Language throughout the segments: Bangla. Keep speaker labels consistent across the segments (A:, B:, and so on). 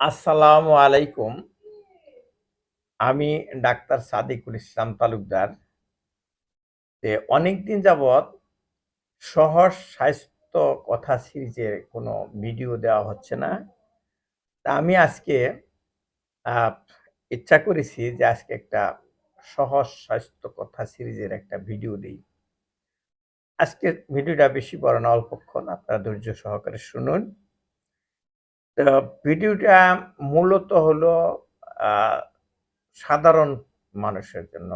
A: আসসালামু আলাইকুম। আমি ডাক্তার সাদিকুল ইসলাম তালুকদার। অনেকদিন যাবৎ সহজ স্বাস্থ্য কথা সিরিজের কোনো ভিডিও দেওয়া হচ্ছে না। তা আমি আজকে ইচ্ছা করেছি যে আজকে একটা সহজ স্বাস্থ্য কথা সিরিজের একটা ভিডিও দিই। আজকের ভিডিওটা বেশি বড় না অল্পক্ষণ আপনারা ধৈর্য সহকারে শুনুন। ভিডিওটা মূলত হলো সাধারণ মানুষের জন্য।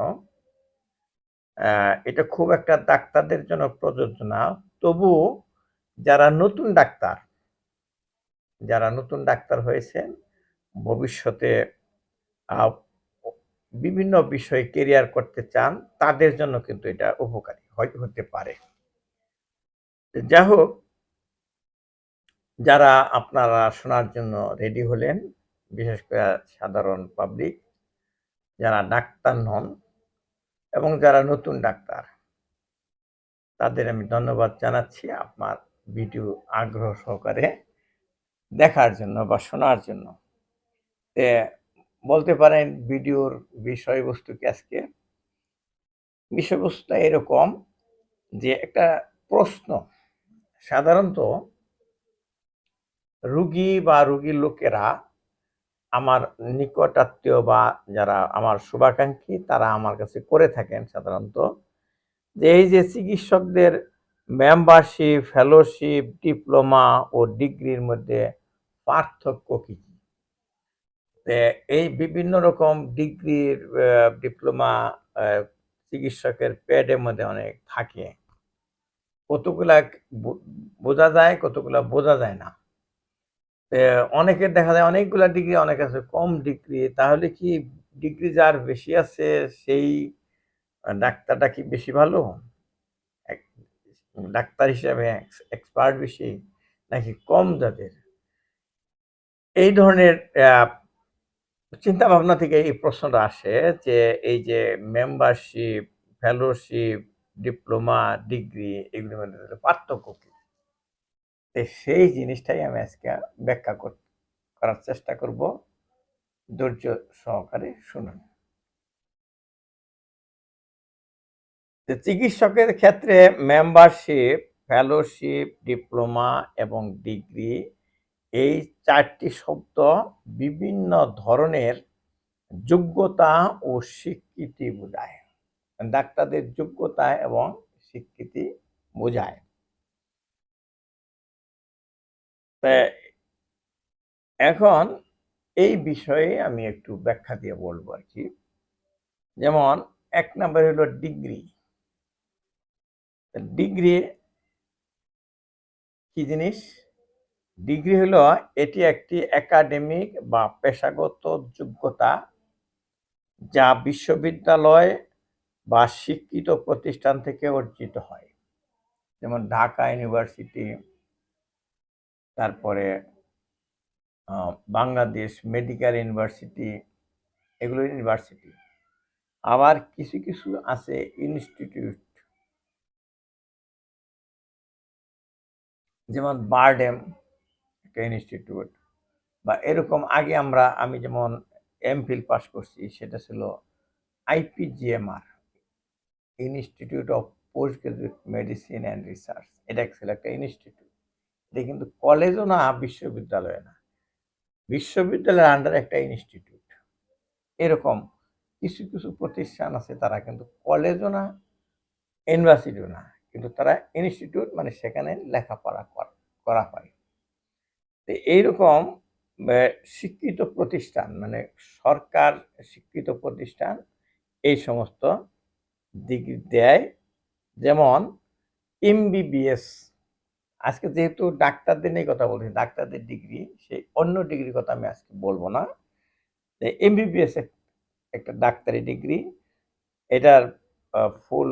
A: এটা খুব একটা ডাক্তারদের জন্য প্রযোজ্য না। তবু যারা নতুন ডাক্তার, যারা নতুন ডাক্তার হয়েছেন, ভবিষ্যতে বিভিন্ন বিষয়ে কেরিয়ার করতে চান, তাদের জন্য কিন্তু এটা উপকারী হতে পারে। যাই হোক যারা আপনারা শোনার জন্য রেডি হলেন, বিশেষ করে সাধারণ পাবলিক, যারা ডাক্তার নন এবং যারা নতুন ডাক্তার, তাদের আমি ধন্যবাদ জানাচ্ছি আপনার ভিডিও আগ্রহ সহকারে দেখার জন্য বা শোনার জন্য। বলতে পারেন ভিডিওর বিষয়বস্তু কি আজকে। বিষয়বস্তুটা এরকম যে একটা প্রশ্ন সাধারণত রুগী বা রুগীর লোকেরা আমার নিকটাত্মীয় বা যারা আমার শুভাকাঙ্ক্ষী, তারা আমার কাছে করে থাকেন সাধারণত যে এই যে চিকিৎসকদের মেম্বারশিপ ফেলোশিপ ডিপ্লোমা ও ডিগ্রির মধ্যে পার্থক্য কি কি? এই বিভিন্ন রকম ডিগ্রির ডিপ্লোমা চিকিৎসকের প্যাডের মধ্যে অনেক থাকে। কতগুলা বোঝা যায়, কতগুলা বোঝা যায় না। অনেকের দেখা যায় অনেকগুলা ডিগ্রি অনেক আছে, কম ডিগ্রি তাহলে কি ডিগ্রি যার বেশি আছে, সেই ডাক্তারটা কি বেশি ভালো? ডাক্তার হিসাবে এক্সপার্ট বেশি, নাকি কম যাদের? এই ধরনের চিন্তা ভাবনা থেকে এই প্রশ্নটা আসে যে, এই যে মেম্বারশিপ ফেলোশিপ ডিপ্লোমা ডিগ্রি এগুলোর মধ্যে পার্থক্য কি? তো সেই জিনিসটাই আমি আজকে ব্যাখ্যা কর- করার চেষ্টা করব। ধৈর্য সহকারে শুনুন। চিকিৎসকের ক্ষেত্রে মেম্বারশিপ ফেলোশিপ ডিপ্লোমা এবং ডিগ্রি এই চারটি শব্দ বিভিন্ন ধরনের যোগ্যতা ও স্বীকৃতি বোঝায়। ডাক্তারদের যোগ্যতা এবং স্বীকৃতি বোঝায়। তা এখন এই বিষয়ে আমি একটু ব্যাখ্যা দিয়ে বলব আর কি। যেমন এক নম্বর হলো ডিগ্রি ডিগ্রি কি জিনিস? ডিগ্রি হলো এটি একটি একাডেমিক বা পেশাগত যোগ্যতা যা বিশ্ববিদ্যালয় বা শিক্ষিত প্রতিষ্ঠান থেকে অর্জিত হয়। যেমন ঢাকা ইউনিভার্সিটি তারপরে বাংলাদেশ মেডিকেল ইউনিভার্সিটি, এগুলো ইউনিভার্সিটি। আবার কিছু কিছু আছে ইনস্টিটিউট। যেমন বারডেম একটা ইনস্টিটিউট। বা এরকম আগে আমরা, আমি যেমন এমফিল পাস করছি, সেটা ছিল IPGMR institute of post graduate medicine and research. এটা ছিল একটা ইনস্টিটিউট। এটা কিন্তু কলেজও না, বিশ্ববিদ্যালয় না। বিশ্ববিদ্যালয়ের আন্ডার একটা ইনস্টিটিউট এরকম কিছু কিছু প্রতিষ্ঠান আছে, তারা কিন্তু কলেজও না ইউনিভার্সিটিও না, কিন্তু তারা ইনস্টিটিউট মানে সেখানে লেখাপড়া কর- হয়। তো এইরকম শিক্ষিত প্রতিষ্ঠান মানে সরকার শিক্ষিত প্রতিষ্ঠান, এই সমস্ত ডিগ্রি দেয়। যেমন এমবিবিএস আজকে যেহেতু ডাক্তারদের নিয়ে কথা বলছি, ডাক্তারদের ডিগ্রি সেই অন্য ডিগ্রির কথা আমি আজকে বলব না। এমবিবিএস একটা ডাক্তারি ডিগ্রি এটার ফুল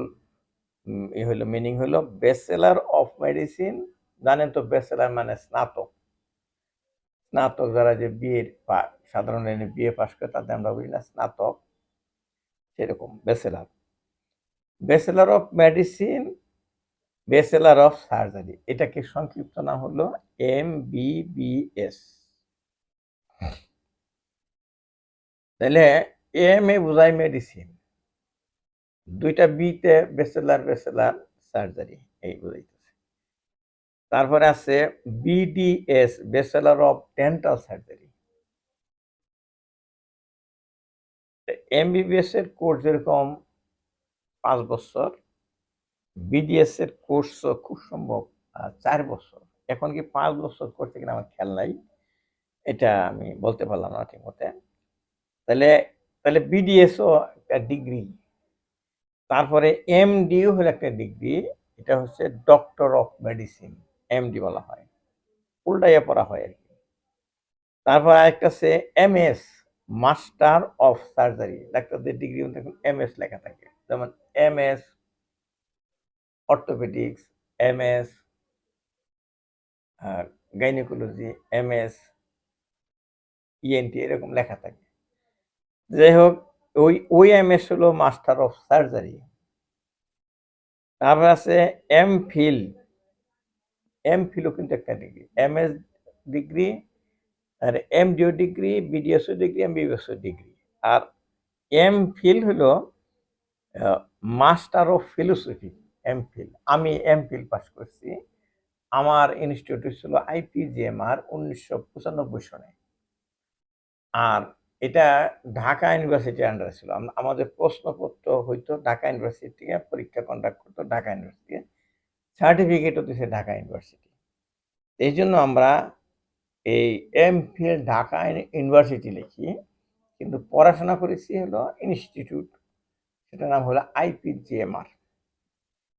A: ই হলো মিনিং হলো ব্যাচেলার অফ মেডিসিন জানেন তো ব্যাচেলার মানে স্নাতক। স্নাতক যারা যে বিএর সাধারণ বিএ পাশ করে, তাদের আমরা বলি না স্নাতক, সেরকম bachelor bachelor of medicine bachelor of surgery এটাকে সংক্ষিপ্ত নাম হলো এম বিবিএস তাহলে এম এ বোঝায় মেডিসিন দুইটা বিতে বেসেলার বেসেলার সার্জারি এই বুঝাইতেছে। তারপরে আছে BDS bachelor of dental surgery MBBS এর কোর্স যেরকম পাঁচ বছর। বিডিএস এর কোর্স খুব সম্ভব চার বছর। এখন কি পাঁচ বছর করছে কিনা আমার খেয়াল নাই। এটা আমি বলতে পারলাম না ঠিক মতে। তাহলে তাহলে বিডিএসও একটা ডিগ্রি তারপরে এমডিও হলো একটা ডিগ্রি এটা হচ্ছে ডক্টর অফ মেডিসিন এমডি বলা হয়। উল্টাইয়া পড়া হয় আর কি। তারপর আরেকটা M S master of surgery ডাক্তারদের ডিগ্রি দেখুন এমএস লেখা থাকে। যেমন MS orthopaedics MS gynaecology MS ENT এরকম লেখা থাকে। যাই হোক, ওই ওই এমএস হলো মাস্টার অফ সার্জারি তারপর আছে এম ফিল এম ফিলও কিন্তু একটা ডিগ্রি এম এস ডিগ্রি আর এম ডিও ডিগ্রি বিডিএসও ডিগ্রি এম বিবিএসও ডিগ্রি আর এম ফিল হলো master of philosophy M Phil আমি এম ফিল পাস করছি। আমার ইনস্টিটিউট ছিল আইপিজিএমআর উনিশশো পঁচানব্বই সনে। আর এটা ঢাকা ইউনিভার্সিটির আন্ডারে ছিল। আমাদের প্রশ্নপত্র হইতো ঢাকা ইউনিভার্সিটি থেকে পরীক্ষা কন্ডাক্ট করতো ঢাকা ইউনিভার্সিটি সার্টিফিকেটও দিছে ঢাকা ইউনিভার্সিটি এই জন্য আমরা এই এম ফিল ঢাকা ইউনিভার্সিটি লিখি, কিন্তু পড়াশোনা করেছি হলো ইনস্টিটিউট সেটার নাম হলো আইপিজিএমআর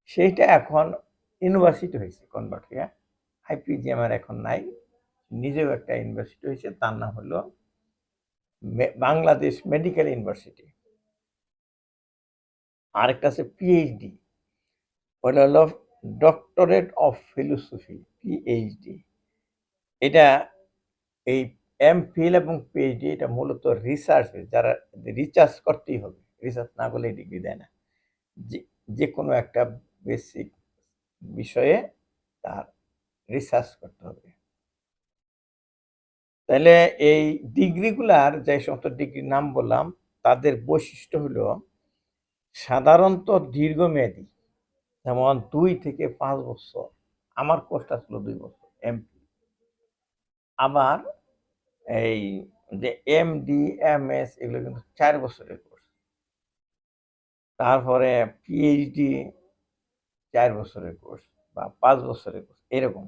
A: সেইটা এখন ইউনিভার্সিটি হয়েছে কনভার্ট হয়ে। আইপিজিএমআর এখন নাই। নিজেও একটা ইউনিভার্সিটি হয়েছে, তার নাম হলো বাংলাদেশ মেডিকেল ইউনিভার্সিটি আরেকটা আছে পিএইচডি ওটা হলো ডক্টরেট অফ ফিলোসফি পিএইচডি এটা এই এম ফিল এবং পিএইচডি এটা মূলত রিসার্চ যারা রিসার্চ করতেই হবে। রিসার্চ না করলে ডিগ্রি দেয় না। যে কোনো একটা বেসিক বিষয়ে তার রিসার্চ করতে হবে। তাহলে এই ডিগ্রিগুলার যে সমস্ত ডিগ্রির নাম বললাম, তাদের বৈশিষ্ট্য হলো সাধারণত দীর্ঘমেয়াদী, যেমন দুই থেকে পাঁচ বছর। আমার কোর্সটা ছিল দুই বছর এমপি আবার এই যে এম ডি এম এস এগুলো কিন্তু চার বছরের কোর্স তারপরে পিএইচডি চার বছরের কোর্স বা পাঁচ বছরের কোর্স, এরকম।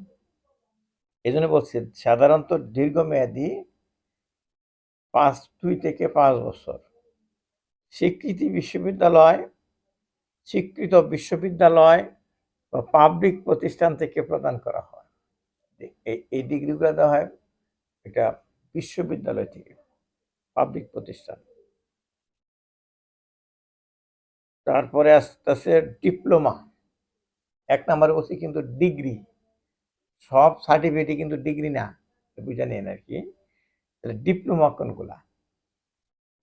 A: এই জন্য বলছি, সাধারণত দীর্ঘমেয়াদী পাঁচ, দুই থেকে পাঁচ বছর। স্বীকৃতি বিশ্ববিদ্যালয়, স্বীকৃত বিশ্ববিদ্যালয় বা পাবলিক প্রতিষ্ঠান থেকে প্রদান করা হয়। এই ডিগ্রিগুলো দেওয়া হয় এটা বিশ্ববিদ্যালয় থেকে, পাবলিক প্রতিষ্ঠান। তারপরে আস্তে আস্তে ডিপ্লোমা। এক নম্বরে ওসি কিন্তু ডিগ্রি, সব সার্টিফিকেটই কিন্তু ডিগ্রি না বুঝে নেন আর কি। তাহলে ডিপ্লোমা কোনগুলা?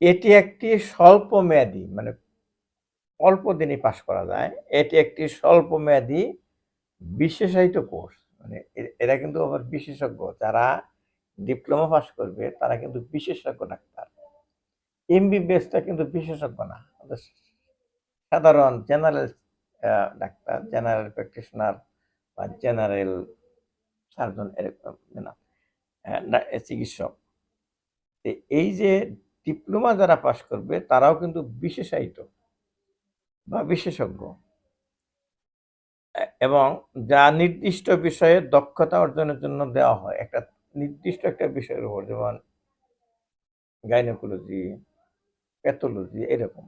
A: এটি একটি স্বল্প মেয়াদী মানে অল্প দিনে পাশ করা যায়, এটি একটি স্বল্প মেয়াদী বিশেষায়িত কোর্স মানে এরা কিন্তু আবার বিশেষজ্ঞ, যারা ডিপ্লোমা পাস করবে, তারা কিন্তু বিশেষজ্ঞ ডাক্তার। এমবিবিএসটা কিন্তু বিশেষজ্ঞ না সাধারণ জেনারেল ডাক্তার জেনারেল প্র্যাকটিশনার বা জেনারেল সার্জন এরকম চিকিৎসক। এই যে ডিপ্লোমা যারা পাশ করবে, তারাও কিন্তু বিশেষায়িত বা বিশেষজ্ঞ। এবং যা নির্দিষ্ট বিষয়ে দক্ষতা অর্জনের জন্য দেওয়া হয়, একটা নির্দিষ্ট একটা বিষয়ের উপর, যেমন গাইনোকোলজি প্যাথোলজি এরকম।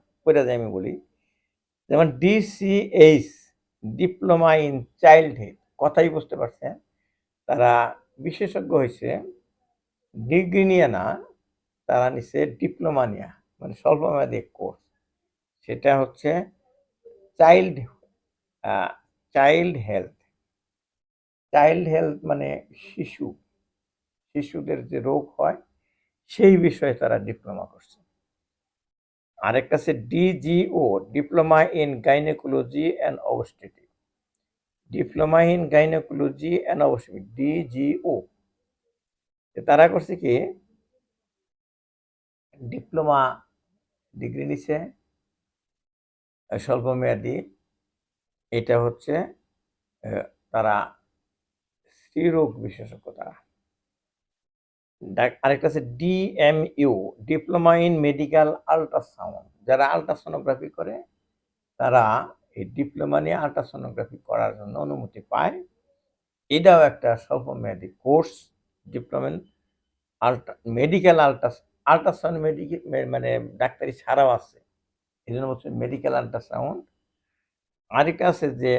A: যে আমি বলি যেমন DCH diploma in child health কথাই বুঝতে পারছেন? তারা বিশেষজ্ঞ হয়েছে ডিগ্রি নিয়ে না, তারা নিচ্ছে ডিপ্লোমা নিয়ে মানে স্বল্পমেয়াদী কোর্স সেটা হচ্ছে child child health child health মানে শিশু, শিশুদের যে রোগ হয়, সেই বিষয়ে তারা ডিপ্লোমা করছে। আরেকটা আছে DGO, diploma in gynaecology and obstetric diploma in gynaecology and obstetric DGO. তারা করছে কি, ডিপ্লোমা ডিগ্রি নিছে, স্বল্পমেয়াদী। এটা হচ্ছে তারা স্ত্রীরোগ বিশেষজ্ঞ তারা আরেকটা আছে DMU diploma in medical ultrasound যারা আল্ট্রাসোনোগ্রাফি করে, তারা এই ডিপ্লোমা নিয়ে আল্ট্রাসোনোগ্রাফি করার জন্য অনুমতি পায়। এটাও একটা স্বল্পমেয়াদী course diploma ultra medical ultra ultrasound medical মানে ডাক্তারি ছাড়াও আছে। এই জন্য বলছে মেডিকেল আল্ট্রাসাউন্ড আরেকটা আছে যে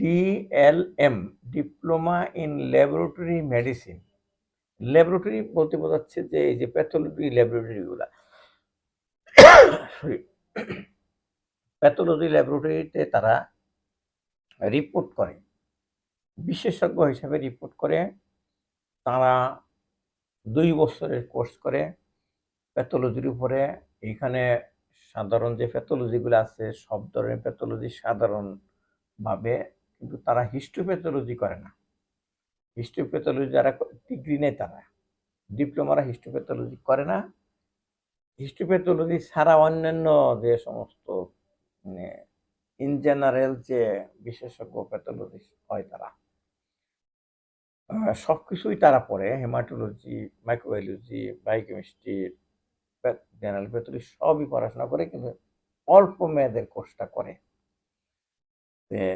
A: DLM diploma in laboratory medicine laboratory বলতে বোঝাচ্ছে যে এই যে প্যাথোলজি ল্যাবরেটরিগুলা সরি প্যাথোলজি ল্যাবরেটরিতে তারা রিপোর্ট করে, বিশেষজ্ঞ হিসাবে রিপোর্ট করে, তারা দুই বছরের কোর্স করে প্যাথোলজির উপরে। এখানে সাধারণ যে প্যাথোলজিগুলো আছে, সব ধরনের প্যাথোলজি সাধারণভাবে, কিন্তু তারা হিস্টোপ্যাথোলজি করে না। হিস্টোপ্যাথোলজি যারা ডিগ্রি নেয় তারা। ডিপ্লোমারা হিস্টোপ্যাথোলজি করে না। হিস্টোপ্যাথোলজি ছাড়া অন্যান্য যে সমস্ত মানে ইন জেনারেল যে বিশেষজ্ঞ প্যাথোলজিস্ট হয় তারা। আহ, সবকিছুই তারা পড়ে। Haematology microbiology biochemistry general pathology সবই পড়াশোনা করে কিন্তু অল্প মেয়াদের কোর্সটা করে।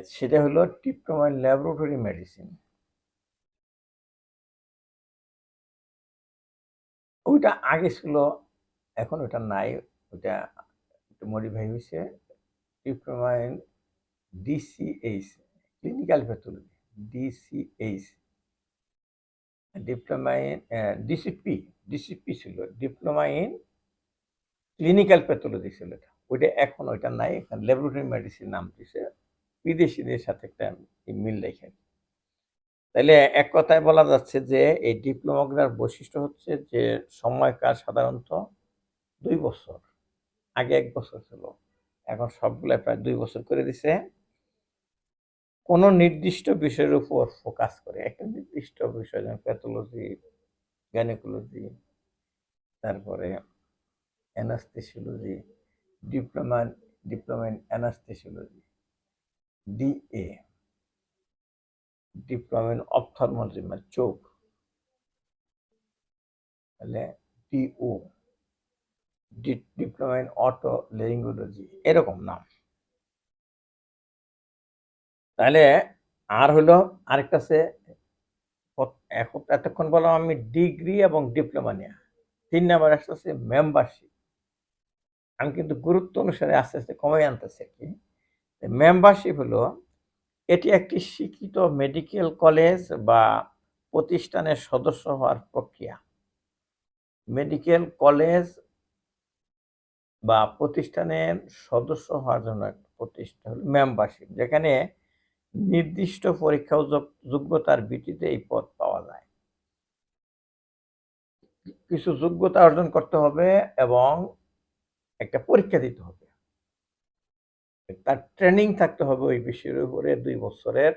A: সেটা হলো ডিপ্লোমা ল্যাবরেটরি মেডিসিন ওইটা আগে ছিল, এখন ওটা নাই। ওটা একটু মডিফাই হয়েছে diploma in DCH clinical pathology DCH diploma in DCP DCP ছিল ডিপ্লোমা ইন ক্লিনিক্যাল প্যাথোলজি ছিল। এটা। ওইটা এখন ওইটা নাই। এখন ল্যাবরেটরি মেডিসিন নাম দিছে। বিদেশিদের সাথে একটা মিল রেখে। তাহলে এক কথায় বলা যাচ্ছে যে, এই ডিপ্লোমাগ্রার বৈশিষ্ট্য হচ্ছে যে, সময়কাল সাধারণত দুই বছর। আগে এক বছর ছিল, এখন সবগুলো প্রায় দুই বছর করে দিছে। কোনো নির্দিষ্ট বিষয়ের উপর ফোকাস করে, একটা নির্দিষ্ট বিষয় যেমন প্যাথোলজি গ্যানেকোলজি তারপরে anaesthesiology diploma diploma in anaesthesiology DA diploma in ophthalmology মানে চোখ। তাহলে DO diploma in otolaryngology এরকম নাম। তাহলে আর হলো আরেকটা এখন এতক্ষণ বললাম আমি ডিগ্রি এবং ডিপ্লোমা নিয়ে। তিন নাম্বার আসতেছে মেম্বারশিপ আমি কিন্তু গুরুত্ব অনুসারে আস্তে আস্তে কমে আনতেছি কি। মেম্বারশিপ হলো এটি একটি শিক্ষিত মেডিকেল কলেজ বা প্রতিষ্ঠানের সদস্য হওয়ার প্রক্রিয়া। মেডিকেল কলেজ বা প্রতিষ্ঠানের সদস্য হওয়ার জন্য একটা প্রতিষ্ঠান মেম্বারশিপ যেখানে নির্দিষ্ট পরীক্ষা যোগ- যোগ্যতার ভিত্তিতে এই পদ পাওয়া যায়। কিছু যোগ্যতা অর্জন করতে হবে এবং একটা পরীক্ষা দিতে হবে। তার ট্রেনিং থাকতে হবে ওই বিষয়ের উপরে দুই বছরের।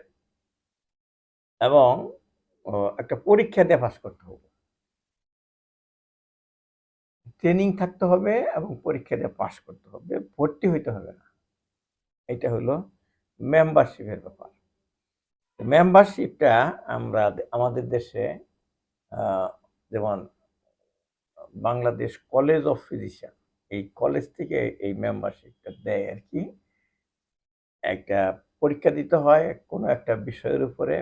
A: এবং একটা পরীক্ষা দিয়ে পাস করতে হবে। ট্রেনিং থাকতে হবে এবং পরীক্ষা দিয়ে পাস করতে হবে, ভর্তি হইতে হবে না। এটা হলো মেম্বারশিপের ব্যাপার। মেম্বারশিপটা আমরা আমাদের দেশে যেমন বাংলাদেশ কলেজ অফ ফিজিশিয়ান এই কলেজ থেকে এই মেম্বারশিপটা দেয় আর কি। একটা পরীক্ষা দিতে হয় কোনো একটা বিষয়ের উপরে।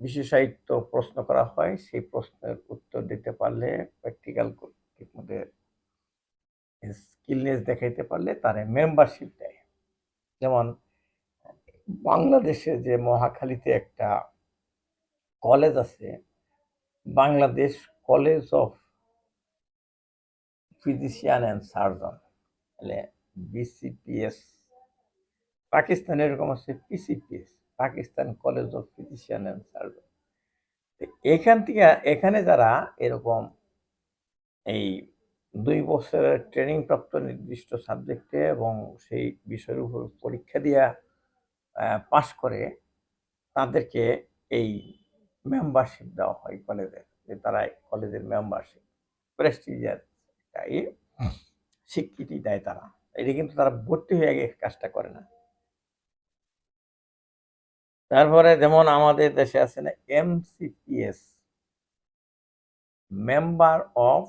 A: বিশেষায়িত্ব প্রশ্ন করা হয়, সেই প্রশ্নের উত্তর দিতে পারলে প্র্যাকটিক্যাল মধ্যে স্কিলনেস দেখাইতে পারলে তার মেম্বারশিপ দেয়। যেমন বাংলাদেশে যে মহাখালীতে একটা কলেজ আছে, Bangladesh college of physician and surgeon তাহলে বিসিপিএস পাকিস্তানে এরকম আছে PCPS Pakistan college of physician and surgeon এখান থেকে, এখানে যারা এরকম এই দুই বছরের ট্রেনিং প্রাপ্ত নির্দিষ্ট সাবজেক্টে এবং সেই বিষয়ের উপর পরীক্ষা দিয়া পাশ করে তাদেরকে এই মেম্বারশিপ দেওয়া হয় কলেজের যে তারা কলেজের মেম্বারশিপ প্রেস্টিজিয়াস স্বীকৃতি দেয় তারা। এটা কিন্তু তারা ভর্তি হয়ে গিয়ে কাজটা করে না। তারপরে যেমন আমাদের দেশে আছে না MCPS member of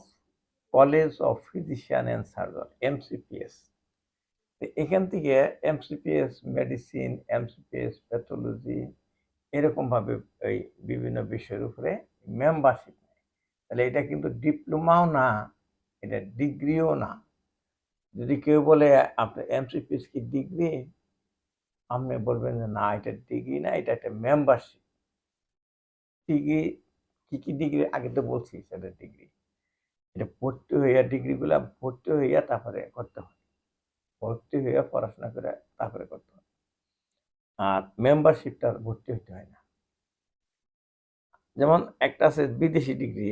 A: college of physician and surgeon MCPS এখান থেকে এমসিপিএস মেডিসিন এমসিপিএস প্যাথোলজি এরকম ভাবে ওই বিভিন্ন বিষয়ের উপরে মেম্বারশিপ নেয়। তাহলে এটা কিন্তু ডিপ্লোমাও না, এটা ডিগ্রিও না। যদি কেউ বলে আপনার এমসিপিএস কি ডিগ্রি আপনি বলবেন যে, না, এটা ডিগ্রি না, এটা একটা মেম্বারশিপ ডিগ্রি কী কী ডিগ্রি আগে তো বলছি, সেটা ডিগ্রি এটা ভর্তি হইয়া ডিগ্রিগুলা ভর্তি হইয়া তারপরে করতে হয়। ভর্তি হইয়া পড়াশোনা করে তারপরে করতে হয়। আর মেম্বারশিপটা ভর্তি হইতে হয় না। যেমন একটা আছে বিদেশি degree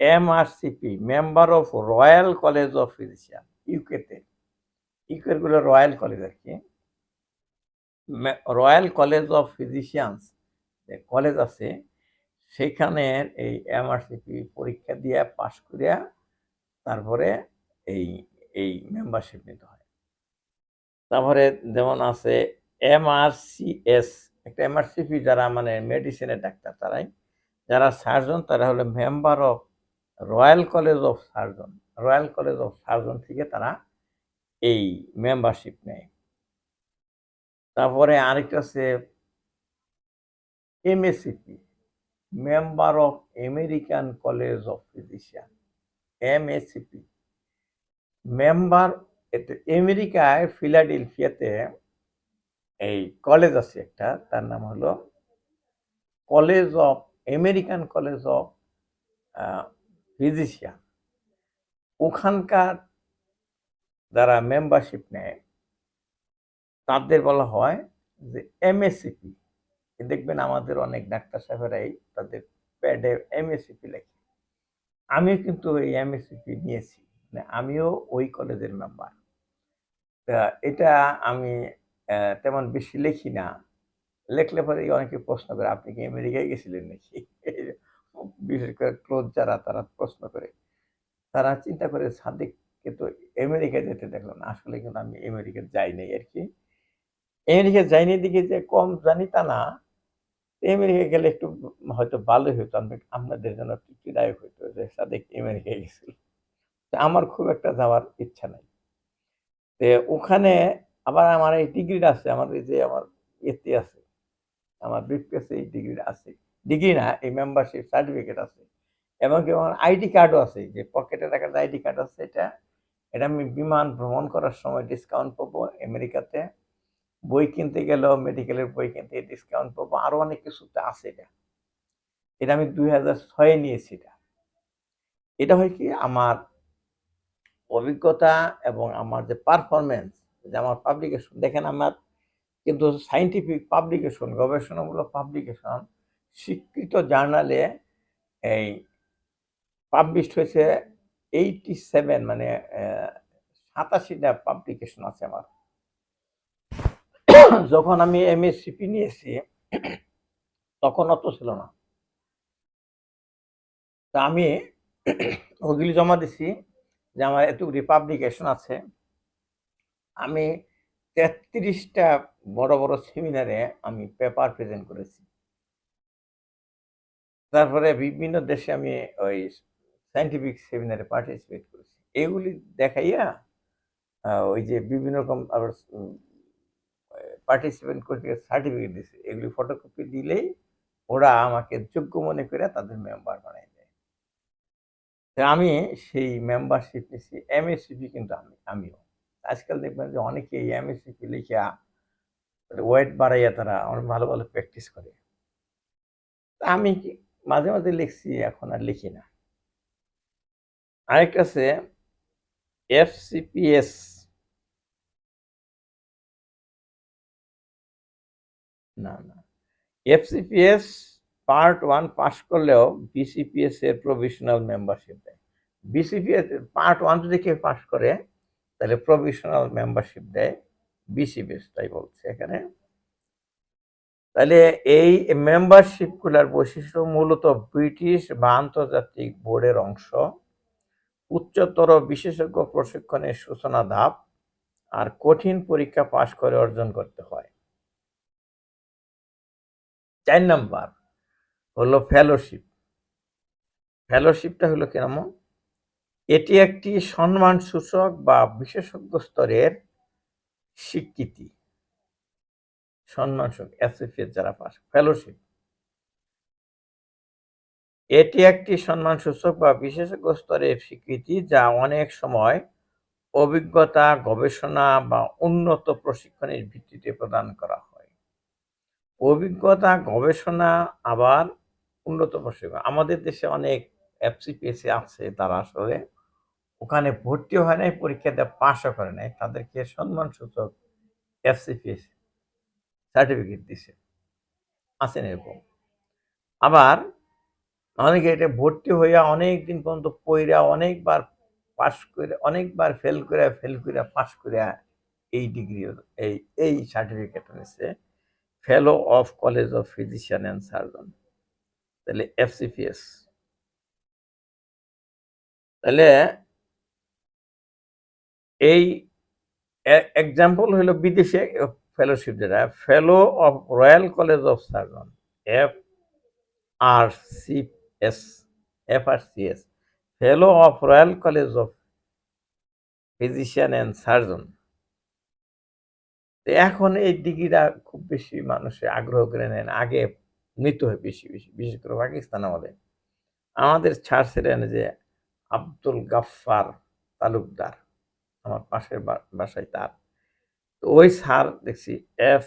A: MRCP member of Royal College of Physician ইউকেতে ইউকেরগুলো রয়্যাল কলেজ আর কি। রয়্যাল কলেজ অফ ফিজিশিয়ানস যে কলেজ আছে, সেখানে এই এমআরসিপি পরীক্ষা দিয়ে পাশ করিয়া তারপরে এই এই মেম্বারশিপ নিতে হয়। তারপরে যেমন আছে এমআরসিএস একটা এমআরসিপি যারা মানে মেডিসিনের ডাক্তার তারাই, যারা সার্জন তারা হলো member of royal college of surgeon royal college of surgeon থেকে তারা এই মেম্বারশিপ নেয়। তারপরে আরেকটা আছে MACP member of American college of physician MACP member আমেরিকায় ফিলাডেলফিয়াতে এই কলেজ আছে একটা, তার নাম হলো college of American college of physician ওখানকার যারা মেম্বারশিপ নেয়, তাদের বলা হয় যে এমএসিপি দেখবেন আমাদের অনেক ডাক্তার সাহেবেরাই তাদের প্যাডে এমএসিপি লেখে। আমিও কিন্তু এই এমএসিপি নিয়েছি। মানে আমিও ওই কলেজের মেম্বার তা এটা আমি তেমন বেশি লিখি না। লেখলে পরে অনেকে প্রশ্ন করে, আপনি কি আমেরিকায় গেছিলেন নাকি? বিশেষ করে ক্লোজ যারা, তারা প্রশ্ন করে। তারা চিন্তা করে সাদিককে তো আমেরিকায় যেতে দেখলাম না। আসলে কিন্তু আমি আমেরিকা যাই নাই আর কি। আমেরিকা যাইনি দিকে যে কম জানি তা না। আমেরিকা গেলে একটু হয়তো ভালো হতো আপনাদের জন্য তৃপ্তিদায়ক হইতো যে সাদেক আমেরিকায় গেছিল। আমার খুব একটা যাওয়ার ইচ্ছা নাই। তো ওখানে আবার আমার এই ডিগ্রিটা আছে, আমার এই যে আমার এতে আছে, আমার ব্রিফকেসে এই ডিগ্রিটা আছে। ডিগ্রি না, এই মেম্বারশিপ সার্টিফিকেট আছে। এমনকি আমার আইডি কার্ডও আছে, যে পকেটে রাখার আইডি কার্ড আছে এটা এটা আমি বিমান ভ্রমণ করার সময় ডিসকাউন্ট পাবো আমেরিকাতে। বই কিনতে গেলেও মেডিকেলের বই কিনতে ডিসকাউন্ট পাবো। আরও অনেক কিছুতে আছে এটা। এটা আমি দুই হাজার ছয়ে নিয়েছি এটা। এটা হয় কি আমার অভিজ্ঞতা এবং আমার যে পারফরমেন্স যে আমার পাবলিকেশন দেখেন আমার কিন্তু সাইন্টিফিক পাবলিকেশন গবেষণামূলক পাবলিকেশন স্বীকৃত জার্নালে এই পাবলিশড হয়েছে এইটি সেভেন মানে সাতাশিটা পাবলিকেশন আছে আমার। যখন আমি এমএসসিপি নিয়েছি, তখন অত ছিল না। তা আমি ওগুলি জমা দিছি যে আমার এতগুলি পাবলিকেশন আছে। আমি তেত্রিশটা বড় বড় সেমিনারে আমি পেপার প্রেজেন্ট করেছি। তারপরে বিভিন্ন দেশে আমি ওই সাইন্টিফিক সেমিনারে পার্টিসিপেট করেছি। এগুলি দেখাইয়া ওই যে বিভিন্ন রকম আবার পার্টিসিপেন্ট করতে সার্টিফিকেট দিছে। এগুলি ফটোকপি দিলেই ওরা আমাকে যোগ্য মনে করে তাদের মেম্বার বানাই দেয়। আমি সেই মেম্বারশিপ নিয়েছি এম এমএসসিপি কিন্তু আমি, আমিও। আজকাল দেখবেন যে অনেকে এই এমএসসিপি লিখিয়া ওয়েট বাড়াইয়া তারা অনেক ভালো ভালো প্র্যাকটিস করে। আমি মাঝে মাঝে লিখছি, এখন আর লিখি না। আরেকটা আছে এফসিপিএস না না। এফসিপিএস পার্ট ওয়ান পাস করলেও বিসিপিএস এর প্রভিশনাল মেম্বারশিপ দেয়। বিসিপিএস পার্ট ওয়ান যদি কেউ পাস করে, তাহলে প্রভিশনাল মেম্বারশিপ দেয় বিসিপিএস তাই বলছে এখানে। তাহলে এই মেম্বারশিপগুলোর বৈশিষ্ট্য মূলত ব্রিটিশ বা আন্তর্জাতিক বোর্ডের অংশ। উচ্চতর বিশেষজ্ঞ প্রশিক্ষণের সূচনা ধাপ আর কঠিন পরীক্ষা পাশ করে অর্জন করতে হয়। চার নাম্বার হলো ফেলোশিপ ফেলোশিপটা হলো কেমন? এটি একটি সম্মান সূচক বা বিশেষজ্ঞ স্তরের স্বীকৃতি। সম্মান সূচক অ্যাসোসিয়েট যারা পাস ফেলোশিপ এটি একটি সম্মান সূচক বা বিশেষজ্ঞ স্তরের স্বীকৃতি যা অনেক সময় অভিজ্ঞতা, গবেষণা বা উন্নত প্রশিক্ষণের ভিত্তিতে প্রদান করা হয়। অভিজ্ঞতা, গবেষণা আবার উন্নত প্রশিক্ষণ। আমাদের দেশে অনেক এফসিপিএসি আছে, তারা আসলে ওখানে ভর্তি হয় নাই, পরীক্ষা দিয়ে পাশও করে নাই। তাদেরকে সম্মান সূচক এফসিপিএস সার্টিফিকেট দিছে। আছেন এরকম। আবার অনেকে এটা ভর্তি হইয়া অনেক দিন পর্যন্ত পইরা অনেকবার পাস করে অনেকবার ফেল করে ফেল করে পাস করে এই ডিগ্রি এই এই সার্টিফিকেট নিচ্ছে fellow of college of physician and surgeon তাহলে এফসিপিএস তাহলে এই এক্সাম্পল হলো বিদেশে ফেলোশিপ যেটা fellow of royal college of surgeon F R C S F R C S fellow of royal college of physician and surgeon এখন এই ডিগ্রিটা খুব বেশি মানুষে আগ্রহ করে নেন, আগে মৃত হয় বেশি বেশি, বিশেষ করে পাকিস্তান আমাদের আমাদের ছাড়ছিলেন যে আব্দুল গাফফার তালুকদার, আমার পাশের বাসায় তার। তো ওই স্যার দেখছি F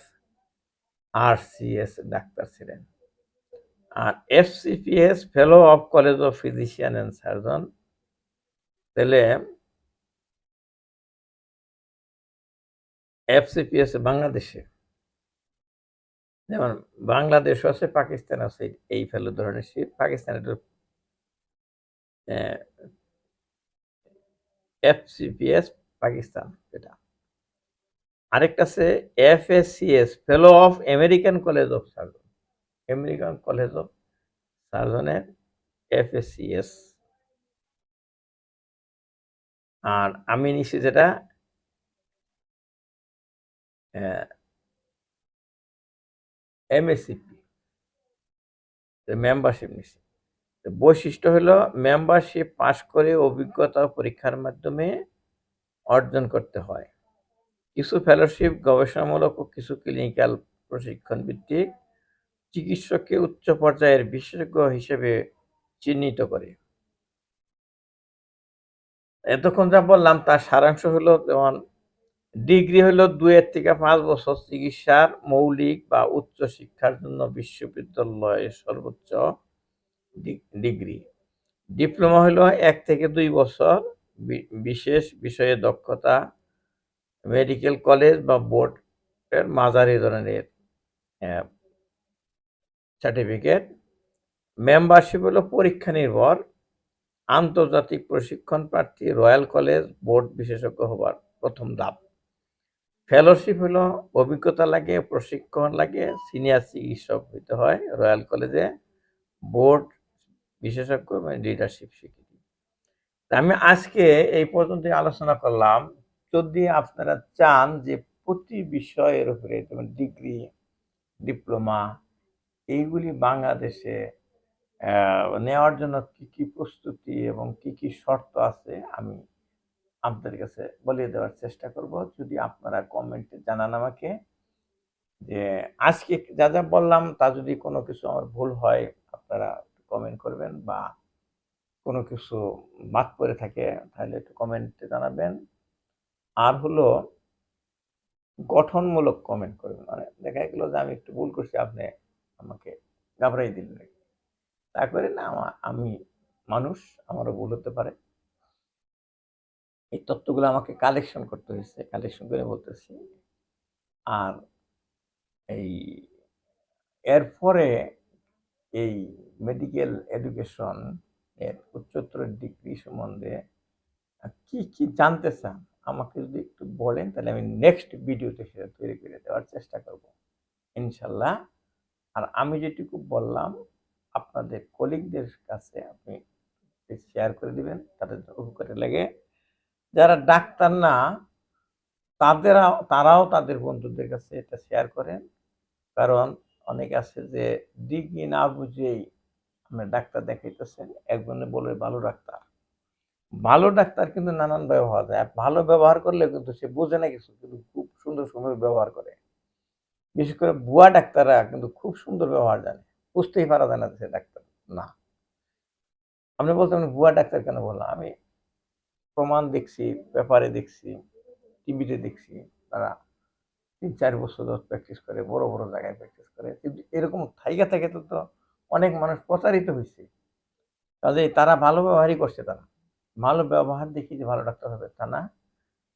A: R C S doctor ছিলেন। আর FCPS fellow of college of physician and surgeon তাহলে এফসিপিএস বাংলাদেশে, যেমন বাংলাদেশ আছে, পাকিস্তান আছে, এই ফেলো ধরনের শিপ পাকিস্তানের এফসিপিএস পাকিস্তান, এটা। আরেকটা আছে FSCS fellow of American college of surgeon American college of সার্জনের এফএসসিএস আর আমি নিছি যেটা এমএসসিপি মেম্বারশিপ নিছি বৈশিষ্ট্য হলো মেম্বারশিপ পাশ করে অভিজ্ঞতা পরীক্ষার মাধ্যমে অর্জন করতে হয়। কিছু ফেলোশিপ গবেষণামূলক ও কিছু ক্লিনিক্যাল প্রশিক্ষণ ভিত্তিক চিকিৎসককে উচ্চ পর্যায়ের বিশেষজ্ঞ হিসেবে চিহ্নিত করে। এতক্ষণ যা বললাম, তার সারাংশ হলো যেমন, ডিগ্রি হলো দুয়ের থেকে পাঁচ বছর চিকিৎসার মৌলিক বা উচ্চ শিক্ষার জন্য বিশ্ববিদ্যালয়ের সর্বোচ্চ ডিগ্রি। ডিপ্লোমা হলো এক থেকে দুই বছর বিশেষ বিষয়ে দক্ষতা, মেডিকেল কলেজ বা বোর্ডের মাঝারি ধরনের সার্টিফিকেট মেম্বারশিপ হলো পরীক্ষা নির্ভর, আন্তর্জাতিক প্রশিক্ষণ প্রার্থী, রয়্যাল কলেজ, বোর্ড বিশেষজ্ঞ হবার প্রথম ধাপ। ফেলোশিপ হলো অভিজ্ঞতা লাগে, প্রশিক্ষণ লাগে, সিনিয়র চিকিৎসক হইতে হয়, রয়্যাল কলেজে বোর্ড বিশেষজ্ঞ মানে লিডারশিপ স্বীকৃতি আমি আজকে এই পর্যন্ত আলোচনা করলাম। যদি আপনারা চান যে প্রতি বিষয়ের উপরে যেমন ডিগ্রি ডিপ্লোমা এইগুলি বাংলাদেশে নেওয়ার জন্য কি কি প্রস্তুতি এবং কি কি শর্ত আছে আমি আপনাদের কাছে বলিয়ে দেওয়ার চেষ্টা করব। যদি আপনারা কমেন্টে জানান আমাকে যে আজকে যা যা বললাম তা যদি কোনো কিছু আমার ভুল হয়, আপনারা কমেন্ট করবেন বা কোনো কিছু বাদ পড়ে থাকে তাহলে একটু কমেন্টে জানাবেন। আর হলো গঠনমূলক কমেন্ট করবেন। মানে দেখা গেল যে আমি একটু ভুল করছি, আপনি আমাকে ঘাবড়াই দিলেন তা করে না, আমি মানুষ, আমারও ভুল হতে পারে। এই তত্ত্বগুলো আমাকে কালেকশন করতে হয়েছে কালেকশন করে বলতেছি। আর এই এরপরে এই মেডিকেল এডুকেশন এর উচ্চতর ডিগ্রি সম্বন্ধে কি কি জানতে চান, আমাকে যদি একটু বলেন, তাহলে আমি নেক্সট ভিডিওতে সেটা তৈরি করে দেওয়ার চেষ্টা করব। ইনশাল্লাহ। আর আমি যেটুকু বললাম, আপনাদের কলিগদের কাছে আপনি শেয়ার করে দিবেন, তাদের উপকারে লাগে। যারা ডাক্তার না, তাদের তারাও তাদের বন্ধুদের কাছে এটা শেয়ার করেন। কারণ অনেক আছে যে, ডিগ্রি না বুঝেই আপনার ডাক্তার দেখাইতেছেন, একজনে বলে ভালো ডাক্তার। ভালো ডাক্তার কিন্তু নানান ব্যবহার আর ভালো ব্যবহার করলে কিন্তু সে বোঝে না কিছু, কিন্তু খুব সুন্দর সুন্দর ব্যবহার করে। বিশেষ করে বুয়া ডাক্তাররা কিন্তু খুব সুন্দর ব্যবহার জানে। বুঝতেই পারা যায় না সে ডাক্তার। না। আপনি বলতেন বুয়া ডাক্তার কেন বললাম? আমি প্রমাণ দেখছি পেপারে দেখছি, টিভিতে দেখছি। তারা তিন চার বছর ধরে প্র্যাকটিস করে, বড় বড় জায়গায় প্র্যাকটিস করে। কিন্তু এরকম থাইকা থাকে তো তো অনেক মানুষ প্রচারিত হয়েছে কাজেই তারা ভালো ব্যবহারই করছে তারা। ভালো ব্যবহার দেখি যে ভালো ডাক্তার হবে তা না।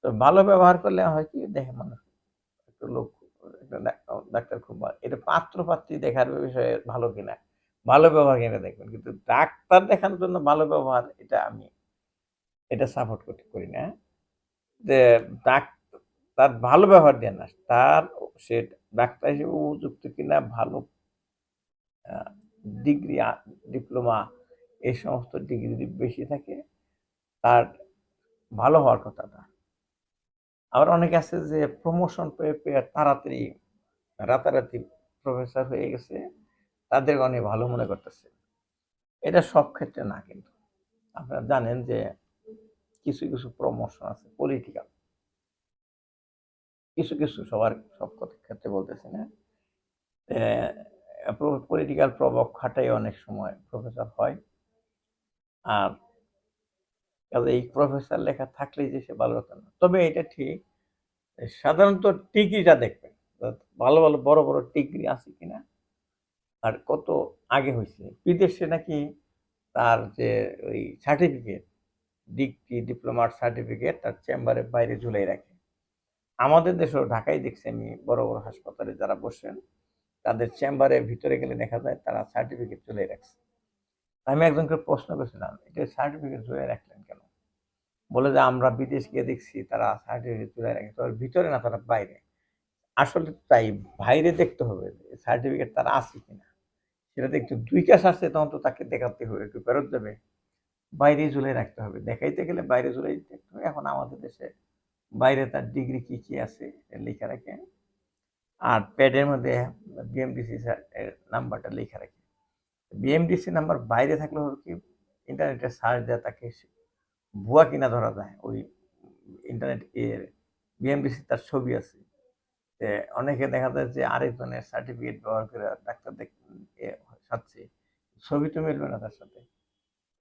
A: তো ভালো ব্যবহার করলে হয় কি দেখে মানুষ একটু লোক একটা ডাক্তার খুব এটা পাত্র পাত্রী দেখার বিষয়ে ভালো কিনা? ভালো ব্যবহার কিনা দেখবেন। কিন্তু ডাক্তার দেখানোর জন্য ভালো ব্যবহার, এটা আমি, এটা সাপোর্ট করতে করি না। যে ডাক- তার ভালো ব্যবহার দিয়ে না। তার সে ডাক্তার হিসেবে উপযুক্ত কিনা, ভালো ডিগ্রি ডিপ্লোমা এই সমস্ত ডিগ্রি বেশি থাকে, তার ভালো হওয়ার কথা আবার অনেকে আছে যে প্রমোশন পেয়ে পেয়ে তাড়াতাড়ি, রাতারাতি প্রফেসর হয়ে গেছে তাদের অনেক ভালো মনে করতেছে। এটা সব ক্ষেত্রে না কিন্তু। আপনারা জানেন যে কিছু কিছু প্রমোশন আছে পলিটিক্যাল কিছু কিছু সবার সব ক্ষেত্রে বলতেছি না। পলিটিক্যাল প্রভাব খাটাই অনেক সময় প্রফেসর হয়। আর কাজে এই প্রফেসর লেখা থাকলেই যে সে ভালো হতো না। তবে এটা ঠিক, সাধারণত ডিগ্রিটা দেখবেন, ভালো ভালো বড় বড় ডিগ্রি আছে কিনা আর কত আগে হয়েছে। বিদেশে নাকি তার যে ওই সার্টিফিকেট ডিগ্রি ডিপ্লোমার সার্টিফিকেট তার চেম্বারের বাইরে ঝুলাই রাখে। আমাদের দেশেও ঢাকায় দেখছি আমি বড় বড় হাসপাতালে যারা বসেন, তাদের চেম্বারে ভিতরে গেলে দেখা যায় তারা সার্টিফিকেট ঝুলাই রাখছে। আমি একজনকে প্রশ্ন করেছিলাম, এটা সার্টিফিকেট ঝুলাই রাখলেন বলে যে, আমরা বিদেশ গিয়ে দেখছি তারা সার্টিফিকেট ঝুলাই রাখে তবে ভিতরে না, তারা বাইরে। আসলে তাই বাইরে দেখতে হবে সার্টিফিকেট তারা আছে কিনা। সেটা দেখতে দুই কাজ আসছে তখন তো তাকে দেখাতে হবে, একটু ফেরত যাবে বাইরে ঝুলাই রাখতে হবে। দেখাইতে গেলে বাইরে ঝুলাই দেখতে হবে। এখন আমাদের দেশে বাইরে তার ডিগ্রি কি কি আছে লেখা রাখে। আর প্যাডের মধ্যে বিএমডিসি নাম্বারটা লেখা রাখে। বিএমডিসি নাম্বার বাইরে থাকলে হবে কি ইন্টারনেটে সার্চ দেয় তাকে ভুয়া কিনা ধরা যায়, ওই ইন্টারনেট এর বিএমডিসি তার ছবি আছে। অনেকে দেখা যায় যে আরেকজনের সার্টিফিকেট ব্যবহার করে ডাক্তার সাথে ছবি তো মিলবে না তার সাথে।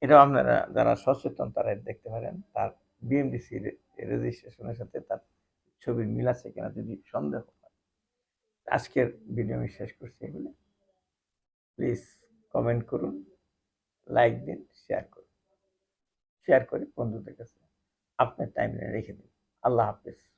A: এটাও আপনারা যারা সচেতন তারা দেখতে পারেন, তার বিএমডিসি রেজিস্ট্রেশনের সাথে তার ছবি মিল আছে কিনা যদি সন্দেহ হয়। আজকের ভিডিও আমি শেষ করছি এগুলো প্লিজ কমেন্ট করুন লাইক দিন শেয়ার করুন। শেয়ার করে বন্ধুদের কাছে। আপনার টাইম রেখে দিন। আল্লাহ হাফেজ।